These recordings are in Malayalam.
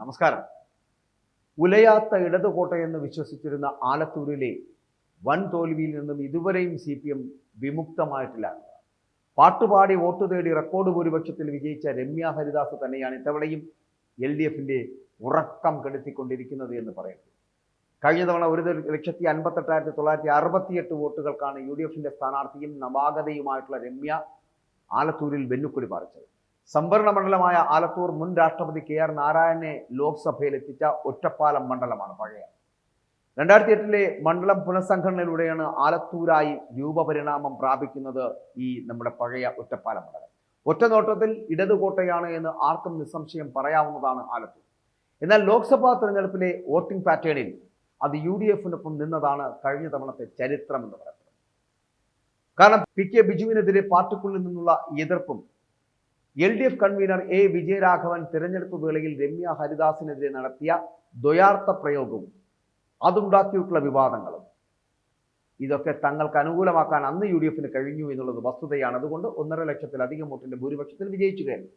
നമസ്കാരം. ഉലയാത്ത ഇടതുകോട്ടയെന്ന് വിശ്വസിച്ചിരുന്ന ആലത്തൂരിലെ വൻ തോൽവിയിൽ നിന്നും ഇതുവരെയും സി പി എം വിമുക്തമായിട്ടില്ല. പാട്ടുപാടി വോട്ട് തേടി റെക്കോർഡ് ഭൂരിപക്ഷത്തിൽ വിജയിച്ച രമ്യ ഹരിദാസ് തന്നെയാണ് ഇത്തവണയും എൽ ഡി എഫിന്റെ ഉറക്കം കെടുത്തിക്കൊണ്ടിരിക്കുന്നത് എന്ന് പറയുന്നത്. കഴിഞ്ഞ തവണ ഒരു ലക്ഷത്തി അൻപത്തെട്ടായിരത്തി തൊള്ളായിരത്തി അറുപത്തിയെട്ട് വോട്ടുകൾക്കാണ് യു ഡി എഫിന്റെ സ്ഥാനാർത്ഥിയും നവാഗതയുമായിട്ടുള്ള രമ്യ ആലത്തൂരിൽ വെന്നുക്കൊടി പാറിച്ചത്. സംവരണ മണ്ഡലമായ ആലത്തൂർ മുൻ രാഷ്ട്രപതി കെ ആർ നാരായണനെ ലോക്സഭയിൽ എത്തിച്ച ഒറ്റപ്പാലം മണ്ഡലമാണ് പഴയ. രണ്ടായിരത്തി എട്ടിലെ മണ്ഡലം പുനഃസംഘടനയിലൂടെയാണ് ആലത്തൂരായി രൂപപരിണാമം പ്രാപിക്കുന്നത് ഈ നമ്മുടെ പഴയ ഒറ്റപ്പാലം മണ്ഡലം. ഒറ്റ നോട്ടത്തിൽ ഇടതുകോട്ടയാണ് എന്ന് ആർക്കും നിസ്സംശയം പറയാവുന്നതാണ് ആലത്തൂർ. എന്നാൽ ലോക്സഭാ തെരഞ്ഞെടുപ്പിലെ വോട്ടിംഗ് പാറ്റേണിൽ അത് യു ഡി എഫിനൊപ്പം നിന്നതാണ് കഴിഞ്ഞ തവണത്തെ ചരിത്രം എന്ന് പറയുന്നത് കാരണം പി കെ ബിജുവിനെതിരെ പാർട്ടിക്കുള്ളിൽ നിന്നുള്ള എതിർപ്പും L D F convener A Vijayaraghavan തിരഞ്ഞെടുപ്പ് വേളയിൽ രമ്യ ഹരിദാസിനെതിരെ നടത്തിയ ദ്വയാർത്ഥ പ്രയോഗവും അതുണ്ടാക്കിയിട്ടുള്ള വിവാദങ്ങളും. ഇതൊക്കെ തങ്ങൾക്ക് അനുകൂലമാക്കാൻ അന്ന് യു ഡി എഫിന് കഴിഞ്ഞു എന്നുള്ളത് വസ്തുതയാണ്. അതുകൊണ്ട് ഒന്നര ലക്ഷത്തിലധികം വോട്ടിന്റെ ഭൂരിപക്ഷത്തിൽ വിജയിച്ചു കഴിഞ്ഞു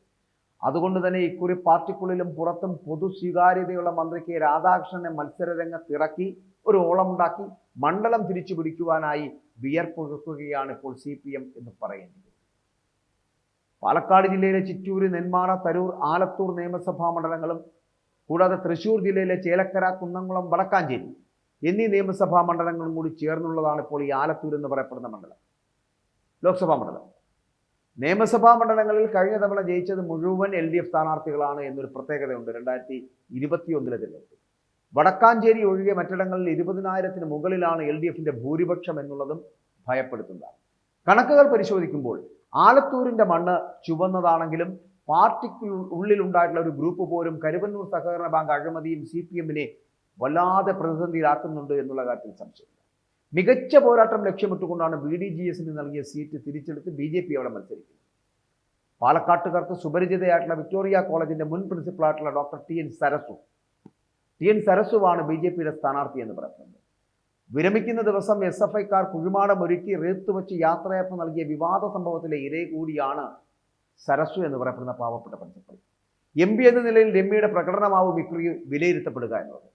അതുകൊണ്ട് തന്നെ ഇക്കുറി പാർട്ടിക്കുള്ളിലും പുറത്തും പൊതു സ്വീകാര്യതയുള്ള മന്ത്രി കെ രാധാകൃഷ്ണനെ മത്സര രംഗത്തിറക്കി ഒരു ഓളമുണ്ടാക്കി മണ്ഡലം തിരിച്ചു പിടിക്കുവാനായി വിയർപ്പൊഴുക്കുകയാണ് ഇപ്പോൾ സി പി എം എന്ന് പറയുന്നത്. പാലക്കാട് ജില്ലയിലെ ചിറ്റൂര് നെന്മാറ തരൂർ ആലത്തൂർ നിയമസഭാ മണ്ഡലങ്ങളും കൂടാതെ തൃശൂർ ജില്ലയിലെ ചേലക്കര കുന്നംകുളം വടക്കാഞ്ചേരി എന്നീ നിയമസഭാ മണ്ഡലങ്ങളും കൂടി ചേർന്നുള്ളതാണ് ഇപ്പോൾ ഈ ആലത്തൂർ എന്ന് പറയപ്പെടുന്ന മണ്ഡലം. ലോക്സഭാ മണ്ഡലം. നിയമസഭാ മണ്ഡലങ്ങളിൽ കഴിഞ്ഞ തവണ ജയിച്ചത് മുഴുവൻ എൽ ഡി എഫ് സ്ഥാനാർത്ഥികളാണ് എന്നൊരു പ്രത്യേകതയുണ്ട് രണ്ടായിരത്തി ഇരുപത്തിയൊന്നിലെ തിരഞ്ഞെടുപ്പ്. വടക്കാഞ്ചേരി ഒഴികെ മറ്റിടങ്ങളിൽ ഇരുപതിനായിരത്തിന് മുകളിലാണ് എൽ ഡി എഫിന്റെ ഭൂരിപക്ഷം എന്നുള്ളതും ഭയപ്പെടുത്തുന്നതാണ്. കണക്കുകൾ പരിശോധിക്കുമ്പോൾ ആലത്തൂരിന്റെ മണ്ണ് ചുവന്നതാണെങ്കിലും പാർട്ടിക്ക് ഉള്ളിലുണ്ടായിട്ടുള്ള ഒരു ഗ്രൂപ്പ് പോലും കരുവന്നൂർ സഹകരണ ബാങ്ക് അഴിമതിയും സി പി എമ്മിനെ വല്ലാതെ പ്രതിസന്ധിയിലാക്കുന്നുണ്ട് എന്നുള്ള കാര്യത്തിൽ സംശയമില്ല. മികച്ച പോരാട്ടം ലക്ഷ്യമിട്ടുകൊണ്ടാണ് ബി ഡി ജി എസിന് നൽകിയ സീറ്റ് തിരിച്ചെടുത്ത് ബി ജെ പി അവിടെ മത്സരിക്കുന്നത്. പാലക്കാട്ടുകാർക്ക് സുപരിചിതയായിട്ടുള്ള വിക്ടോറിയ കോളേജിന്റെ മുൻ പ്രിൻസിപ്പളായിട്ടുള്ള doctor T N Sarasu. T N സരസുവാണ് B J പിയുടെ സ്ഥാനാർത്ഥി എന്ന് പറയുന്നത്. വിരമിക്കുന്ന ദിവസം എസ് എഫ് ഐക്കാർ കുഴിമാടം ഒരുക്കി റേത്ത് വെച്ച് യാത്രയപ്പ് നൽകിയ വിവാദ സംഭവത്തിലെ ഇരേ കൂടിയാണ് സരസു എന്ന് പറയപ്പെടുന്ന പാവപ്പെട്ട പ്രിൻസിപ്പൽ എം പി എന്ന നിലയിൽ രമ്യയുടെ പ്രകടനമാവും ഇക്കുറി വിലയിരുത്തപ്പെടുക എന്നത്.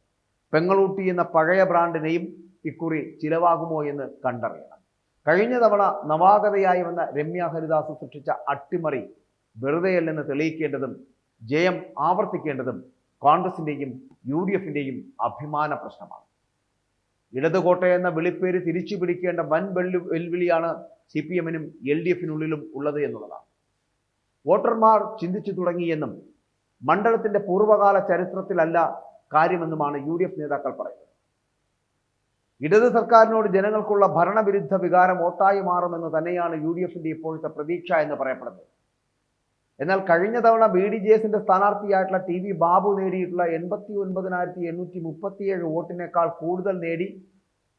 പെങ്ങളൂട്ടി എന്ന പഴയ ബ്രാൻഡിനെയും ഇക്കുറി ചിലവാകുമോ എന്ന് കണ്ടറിയണം. കഴിഞ്ഞ തവണ നവാഗതയായി വന്ന രമ്യ ഹരിദാസ് സൃഷ്ടിച്ച അട്ടിമറി വെറുതെയല്ലെന്ന് തെളിയിക്കേണ്ടതും ജയം ആവർത്തിക്കേണ്ടതും കോൺഗ്രസിന്റെയും യു ഡി എഫിന്റെയും അഭിമാന പ്രശ്നമാണ്. ഇടതുകോട്ട എന്ന വിളിപ്പേര് തിരിച്ചു പിടിക്കേണ്ട വൻ വെല്ലു വെല്ലുവിളിയാണ് സി പി എമ്മിനും എൽ ഡി എഫിനുള്ളിലും ഉള്ളത് എന്നുള്ളതാണ്. വോട്ടർമാർ ചിന്തിച്ചു തുടങ്ങിയെന്നും മണ്ഡലത്തിന്റെ പൂർവകാല ചരിത്രത്തിലല്ല കാര്യമെന്നുമാണ് യു ഡി എഫ് നേതാക്കൾ പറയുന്നത്. ഇടത് സർക്കാരിനോട് ജനങ്ങൾക്കുള്ള ഭരണവിരുദ്ധ വികാരം വോട്ടായി മാറുമെന്ന് തന്നെയാണ് യു ഡി എഫിന്റെ ഇപ്പോഴത്തെ പ്രതീക്ഷ എന്ന് പറയപ്പെടുന്നത്. എന്നാൽ കഴിഞ്ഞ തവണ ബി ഡി ജെ എസിന്റെ സ്ഥാനാർത്ഥിയായിട്ടുള്ള ടി വി ബാബു നേടിയിട്ടുള്ള എൺപത്തി ഒൻപതിനായിരത്തി എണ്ണൂറ്റി മുപ്പത്തിയേഴ് വോട്ടിനേക്കാൾ കൂടുതൽ നേടി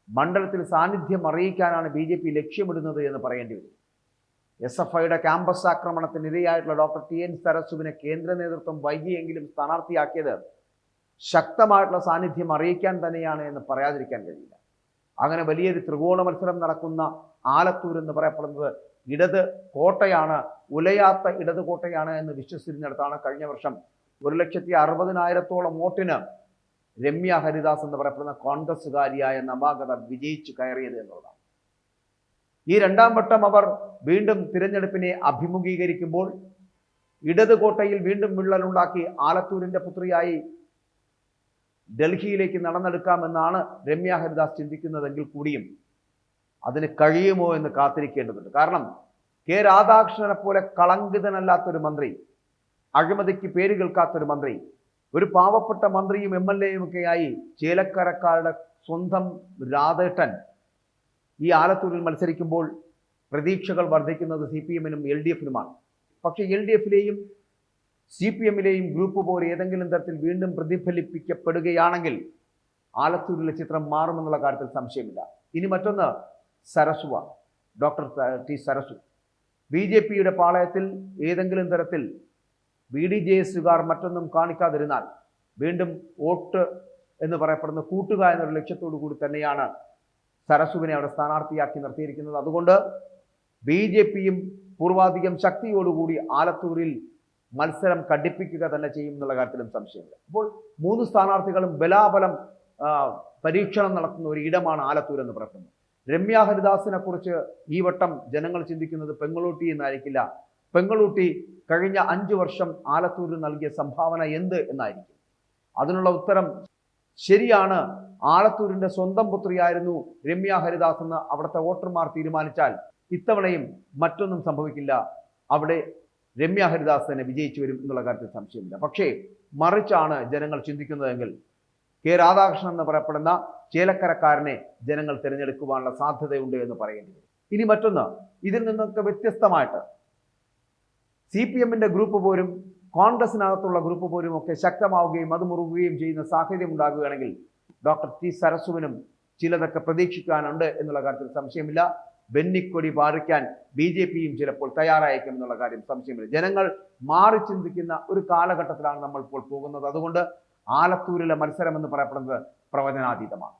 മണ്ഡലത്തിൽ സാന്നിധ്യം അറിയിക്കാനാണ് ബി ജെ പി ലക്ഷ്യമിടുന്നത് എന്ന് പറയേണ്ടി വരും. എസ് എഫ് ഐയുടെ ക്യാമ്പസ് ആക്രമണത്തിനിരയായിട്ടുള്ള ഡോക്ടർ ടി എൻ സരസുവിനെ കേന്ദ്ര നേതൃത്വം വൈകിയെങ്കിലും സ്ഥാനാർത്ഥിയാക്കിയത് ശക്തമായിട്ടുള്ള സാന്നിധ്യം അറിയിക്കാൻ തന്നെയാണ് എന്ന് പറയാതിരിക്കാൻ കഴിയില്ല. അങ്ങനെ വലിയൊരു ത്രികോണ മത്സരം നടക്കുന്ന ആലത്തൂർ എന്ന് പറയപ്പെടുന്നത് ഇടത് കോട്ടയാണ് ഉലയാത്ത ഇടത് കോട്ടയാണ് എന്ന് വിശ്വസിച്ചിരുന്നിടത്താണ് കഴിഞ്ഞ വർഷം ഒരു ലക്ഷത്തി അറുപതിനായിരത്തോളം വോട്ടിന് രമ്യ ഹരിദാസ് എന്ന് പറയപ്പെടുന്ന കോൺഗ്രസ്സുകാരിയായ നവാഗത വിജയിച്ചു കയറിയത് എന്നുള്ളതാണ്. ഈ രണ്ടാം വട്ടം അവർ വീണ്ടും തിരഞ്ഞെടുപ്പിനെ അഭിമുഖീകരിക്കുമ്പോൾ ഇടത് കോട്ടയിൽ വീണ്ടും വിള്ളലുണ്ടാക്കി ആലത്തൂരിന്റെ പുത്രിയായി ഡൽഹിയിലേക്ക് നടന്നെടുക്കാമെന്നാണ് രമ്യ ഹരിദാസ് ചിന്തിക്കുന്നതെങ്കിൽ കൂടിയും അതിന് കഴിയുമോ എന്ന് കാത്തിരിക്കേണ്ടതുണ്ട്. കാരണം കെ രാധാകൃഷ്ണനെ പോലെ കളങ്കിതനല്ലാത്തൊരു മന്ത്രി അഴിമതിക്ക് പേര് കേൾക്കാത്തൊരു മന്ത്രി ഒരു പാവപ്പെട്ട മന്ത്രിയും എം എൽ എയും ഒക്കെയായി ചേലക്കരക്കാരുടെ സ്വന്തം രാധേട്ടൻ ഈ ആലത്തൂരിൽ മത്സരിക്കുമ്പോൾ പ്രതീക്ഷകൾ വർദ്ധിക്കുന്നത് സി പി എമ്മിനും എൽ ഡി എഫിനുമാണ്. പക്ഷേ എൽ ഡി എഫിലെയും സി പി എമ്മിലെയും ഗ്രൂപ്പ് പോലെ ഏതെങ്കിലും തരത്തിൽ വീണ്ടും പ്രതിഫലിപ്പിക്കപ്പെടുകയാണെങ്കിൽ ആലത്തൂരിലെ ചിത്രം മാറുമെന്നുള്ള കാര്യത്തിൽ സംശയമില്ല. ഇനി മറ്റൊന്ന് സരസുവ doctor T Sarasu B J പിയുടെ പാളയത്തിൽ ഏതെങ്കിലും തരത്തിൽ ബി ഡി ജെ എസുകാർ മറ്റൊന്നും കാണിക്കാതിരുന്നാൽ വീണ്ടും വോട്ട് എന്ന് പറയപ്പെടുന്ന കൂട്ടുക എന്നൊരു ലക്ഷ്യത്തോടു കൂടി തന്നെയാണ് സരസുവിനെ അവിടെ സ്ഥാനാർത്ഥിയാക്കി നിർത്തിയിരിക്കുന്നത്. അതുകൊണ്ട് ബി ജെ പിയും പൂർവാധികം ശക്തിയോടുകൂടി ആലത്തൂരിൽ മത്സരം കടിപ്പിക്കുക തന്നെ ചെയ്യും എന്നുള്ള കാര്യത്തിലും സംശയമില്ല. അപ്പോൾ മൂന്ന് സ്ഥാനാർത്ഥികളും ബലാബലം പരീക്ഷണം നടത്തുന്ന ഒരു ഇടമാണ് ആലത്തൂർ എന്ന് പറയുന്നത്. രമ്യ ഹരിദാസിനെ കുറിച്ച് ഈ വട്ടം ജനങ്ങൾ ചിന്തിക്കുന്നത് പെങ്ങളൂട്ടി എന്നായിരിക്കില്ല. പെങ്ങളൂട്ടി കഴിഞ്ഞ അഞ്ചു വർഷം ആലത്തൂരിൽ നൽകിയ സംഭാവന എന്ത് എന്നായിരിക്കും. അതിനുള്ള ഉത്തരം ശരിയാണ്. ആലത്തൂരിന്റെ സ്വന്തം പുത്രിയായിരുന്നു രമ്യ ഹരിദാസ് എന്ന് അവിടുത്തെ വോട്ടർമാർ തീരുമാനിച്ചാൽ ഇത്തവണയും മറ്റൊന്നും സംഭവിക്കില്ല. അവിടെ രമ്യ ഹരിദാസ് തന്നെ വിജയിച്ചു വരും എന്നുള്ള കാര്യത്തിൽ സംശയമില്ല. പക്ഷേ മറിച്ചാണ് ജനങ്ങൾ ചിന്തിക്കുന്നതെങ്കിൽ കെ രാധാകൃഷ്ണൻ എന്ന് പറയപ്പെടുന്ന ചേലക്കരക്കാരനെ ജനങ്ങൾ തിരഞ്ഞെടുക്കുവാനുള്ള സാധ്യതയുണ്ട് എന്ന് പറയേണ്ടി വരും. ഇനി മറ്റൊന്ന് ഇതിൽ നിന്നൊക്കെ വ്യത്യസ്തമായിട്ട് സി പി എമ്മിന്റെ ഗ്രൂപ്പ് പോലും കോൺഗ്രസിനകത്തുള്ള ഗ്രൂപ്പ് പോലും ഒക്കെ ശക്തമാവുകയും അത് മുറുകുകയും ചെയ്യുന്ന സാഹചര്യം ഉണ്ടാകുകയാണെങ്കിൽ ഡോക്ടർ ടി സരസുവിനും ചിലതൊക്കെ പ്രതീക്ഷിക്കാനുണ്ട് എന്നുള്ള കാര്യത്തിൽ സംശയമില്ല. ബെന്നിക്കൊടി പാറിക്കാൻ ബി ജെ പിയും ചിലപ്പോൾ തയ്യാറായേക്കും എന്നുള്ള കാര്യം സംശയമില്ല. ജനങ്ങൾ മാറി ചിന്തിക്കുന്ന ഒരു കാലഘട്ടത്തിലാണ് നമ്മൾ ഇപ്പോൾ പോകുന്നത്. അതുകൊണ്ട് ആലത്തൂരിലെ മത്സരം എന്ന് പറയപ്പെടുന്നത് പ്രവചനാതീതമാണ്.